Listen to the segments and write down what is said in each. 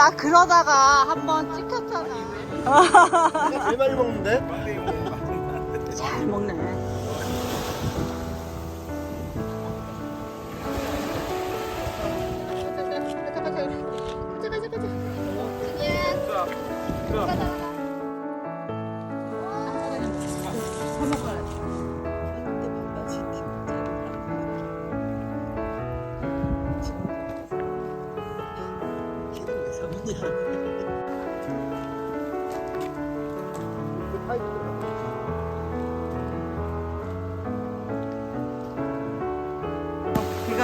나 그러다가 한번 찍혔잖아. 제일 많이 먹는데? 잘 먹네. 비가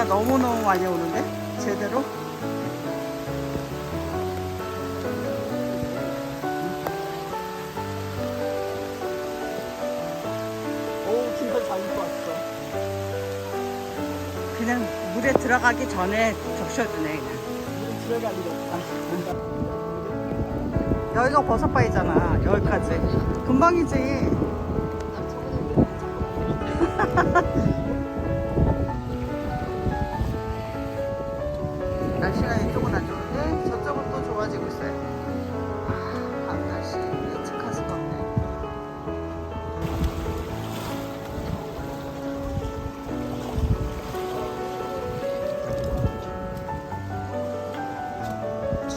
너무너무 많이 오는데? 제대로? 어우 진짜 잘 입고 왔어 그냥 물에 들어가기 전에 적셔주네, 그냥. 들어갈 일 없다 여기가 버섯바위잖아, 여기까지. 금방이지.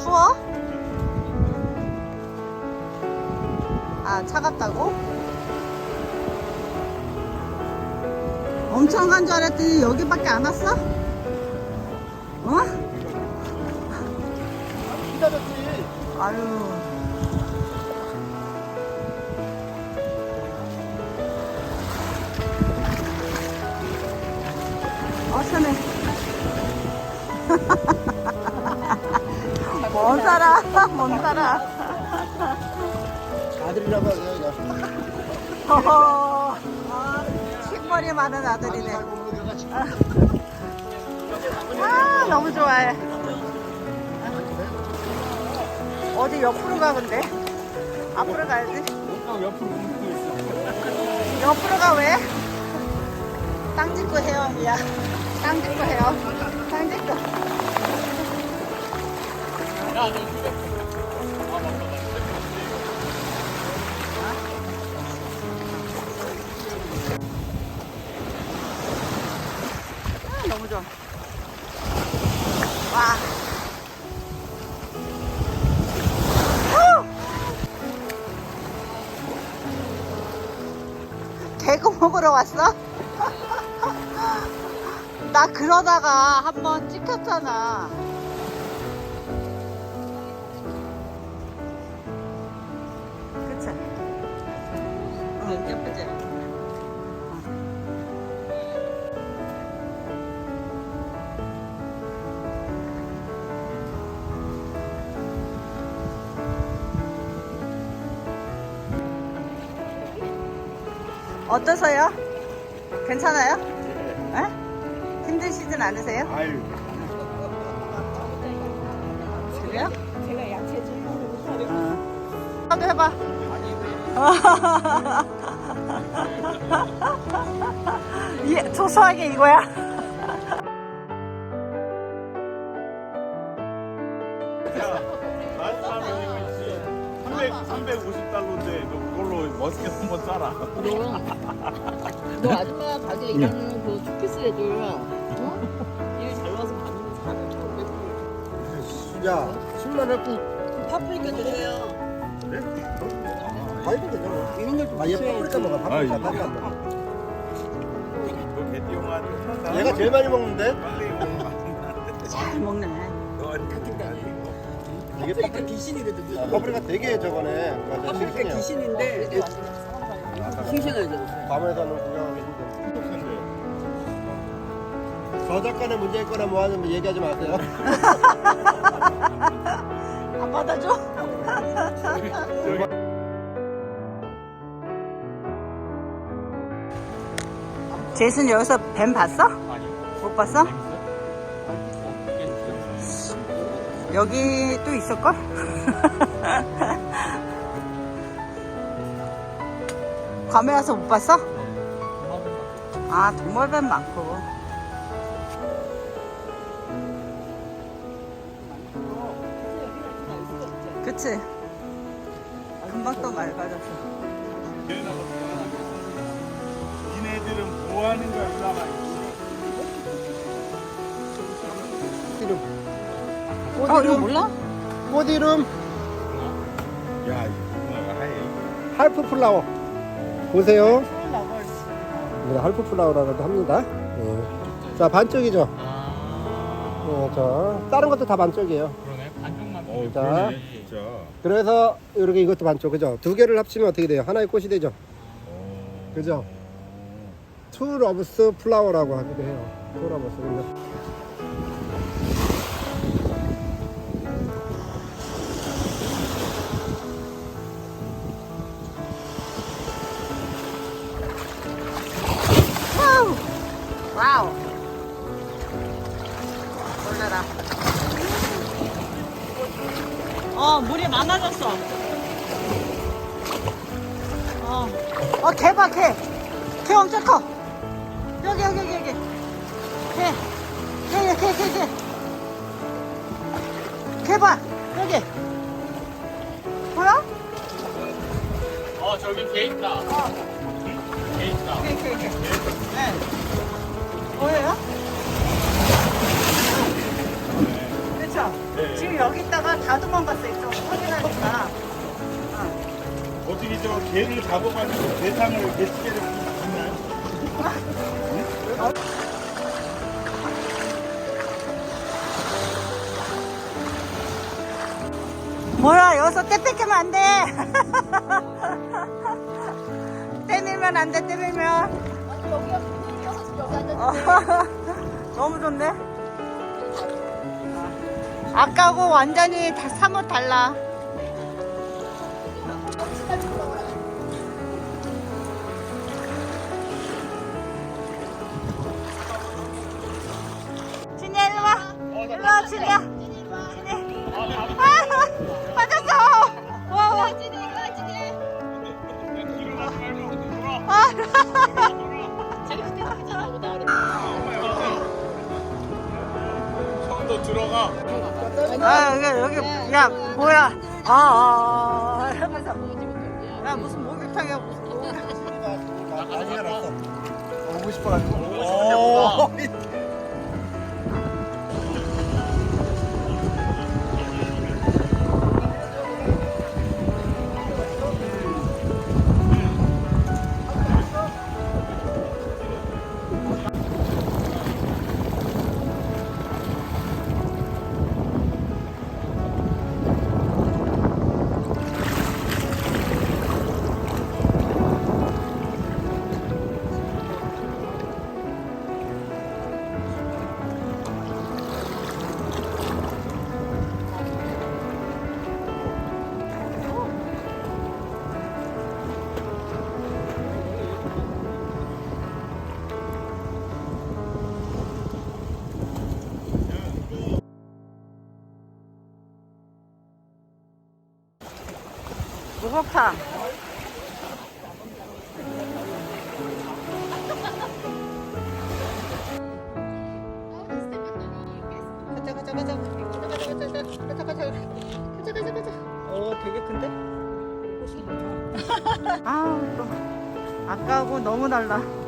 추워? 아, 차갑다고? 엄청 간 줄 알았더니 여기밖에 안 왔어? 어? 기다렸지 아유. 어서네. 먼 살아. 아들이라고 하세요. 아, 식머리 많은 아들이네. 아, 너무 좋아해. 어디 옆으로 가, 근데? 앞으로 가야지. 옆으로 가, 왜? 땅 짚고 헤엄이야. 땅 짚고 헤엄. 땅 짚고. 아, 먹으러 왔어? 나 그러다가 한번 찍혔잖아. 그치? 응, 예쁘지? 어떠세요? 괜찮아요? 에? 힘드시진 않으세요? 아유 그래요? 제가 약체질문을 못하는 나도 해봐 예, 소소하게 이거야? 멋있게 한번 싸라. 너 아줌마 가게 일하는 그 쇼피스 애들 어? 일잘 나와서 가는 사람 야 10만 원고 파프리카 드세요. 과일도 되잖아 이런 걸좀 아얘 파프리카 먹어 파프리카 먹어 얘가 제일 많이 먹는데? 빨리 먹으면 잘 먹네. 너 파프 리카 파프리카 귀신이거든 아, 파프리카 되게 저거네 맞아 파프리카 싱싱해요. 귀신인데 싱싱하죠 밤에서는 구경하기 힘든 저 작가는 문제 있거나 뭐 하는 거 얘기하지 마세요. 안 받아줘? 제이슨 여기서 뱀 봤어? 못 봤어? 여기 또 있을걸? 괌에 와서 못 봤어? 아 동물뱀 많고 그치? 금방 또 맑아졌어. 니네들은 뭐 하는 거야, 올라가. 이름. 어, 이거 몰라? 꽃 이름 야, 이거 하얘. 할프 플라워. 보세요. 네, 할프 플라워라고도 합니다. 네. 자, 반쪽이죠? 네, 자, 다른 것도 다 반쪽이에요. 그러네 반쪽만 어, 자. 그러네, 진짜. 그래서 이렇게 이것도 반쪽, 그죠? 두 개를 합치면 어떻게 돼요? 하나의 꽃이 되죠? 어. 그죠? 투 러브스 플라워라고 하기도 해요. 투 러브스. 어, 물이 많아졌어. 어, 어, 개 봐, 개. 개 엄청 커. 여기, 여기, 여기, 여기. 개. 개, 개, 개, 개. 개 봐, 여기. 보여? 어 저기 개 있다 어, 개 있다 개, 개, 개. 네. 보여요? 그쵸? 네. 지금 여기 있다가 다 도망갔어, 이쪽 확인하니까. 어떻게 저 개를 잡아가지고 대상을 개시계를 있나요? 뭐야, 여기서 떼 뺏기면 안 돼. 떼밀면 안 돼, 떼밀면. 아니 여기가 분위기여서 지금 여기 앉았는데 어, 너무 좋네. 아까하고 완전히 다 사뭇 달라. 진이야, 일로 와. 일로 와, 진이야. 진이. 아, 맞았어. 와, 와. 아. 들어가. 아, 여기, 여기, 야, 뭐야. 아, 아, 아. 하면서. 야, 무슨 목욕탕이야, 무슨 목욕탕. 아니야, 났어. 오고 싶어가지고. 오. 목욕탕. 가자, 가자, 가자. 가자, 가자, 가자, 가자. 가자, 가자. 가자, 가자, 가자. 오, 되게 큰데? 아, 또. 아까하고 너무 달라.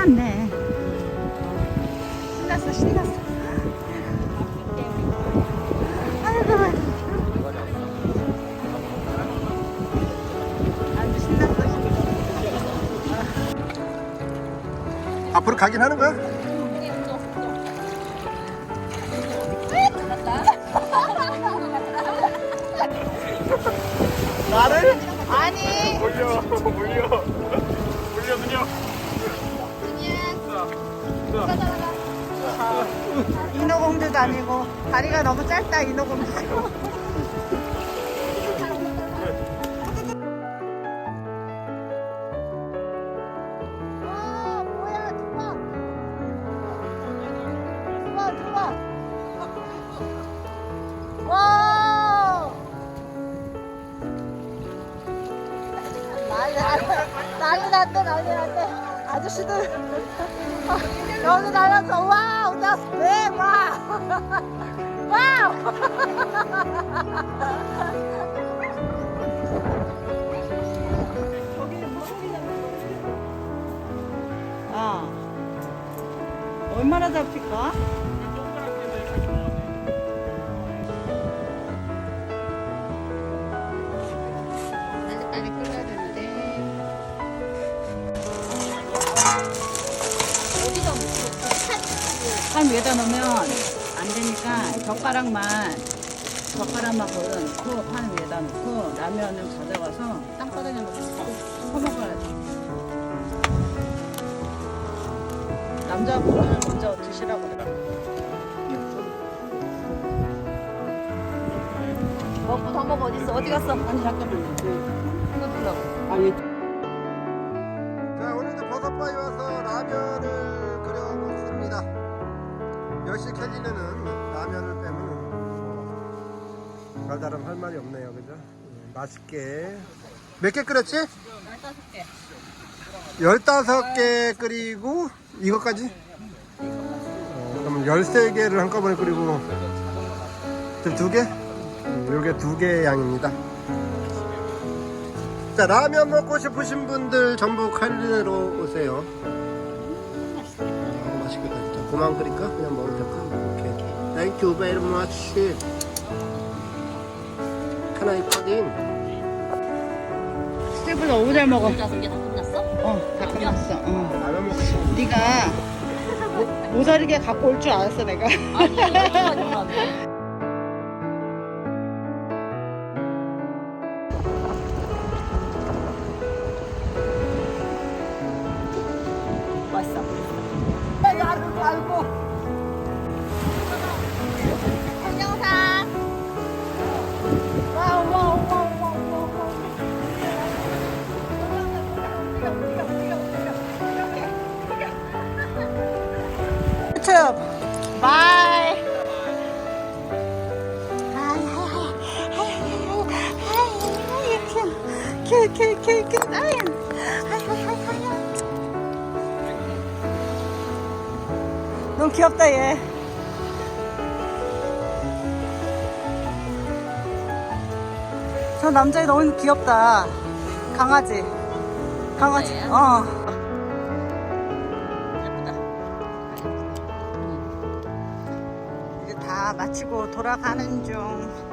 신났네. 신났어, 신났어. 아이고, 아이고. 아주 신났어, 신났어. 앞으로 가긴 하는 거야? 나를? 아니. 몰려. 몰려, 인어공주도 아니고 다리가 너무 짧다 인어공주. 여기 날았어. 와우. That's big. 와우. 와우. 아. 얼마나 잡힐까? 한 위에다 놓으면 안 되니까 젓가락만 젓가락만 걸어놓고 판 위에다 놓고 라면을 가져가서 땅바닥에 놓고 퍼먹어야지. 남자분은 먼저 드시라고. 먹고 더 먹어 어디 갔어? 아니 잠깐만요. 이거 들라고. 아니 할 말이 없네요 그죠 음, 맛있게 몇 개 끓였지? 15개 끓이고 이것까지? 어, 그러면 13개를 한꺼번에 끓이고 지금 두 개? 음, 요게 두 개 양입니다 자 라면 먹고 싶으신 분들 전부 칼린으로 오세요 아, 맛있겠다 그만 끓일까? 그냥 먹으면 될까? 오케이 Thank you very much Can I put in? 스테이블 너무 잘 먹어. 개다 끝났어? 어, 다 끝났어. 어. 라면 먹고 싶어 네가 모- 모자르게 갖고 올 줄 알았어 내가. 아니 여기까지 올 너무 귀엽다 얘. 저 남자애 너무 귀엽다. 강아지. 강아지. 그래요? 어. 이제 다 마치고 돌아가는 중.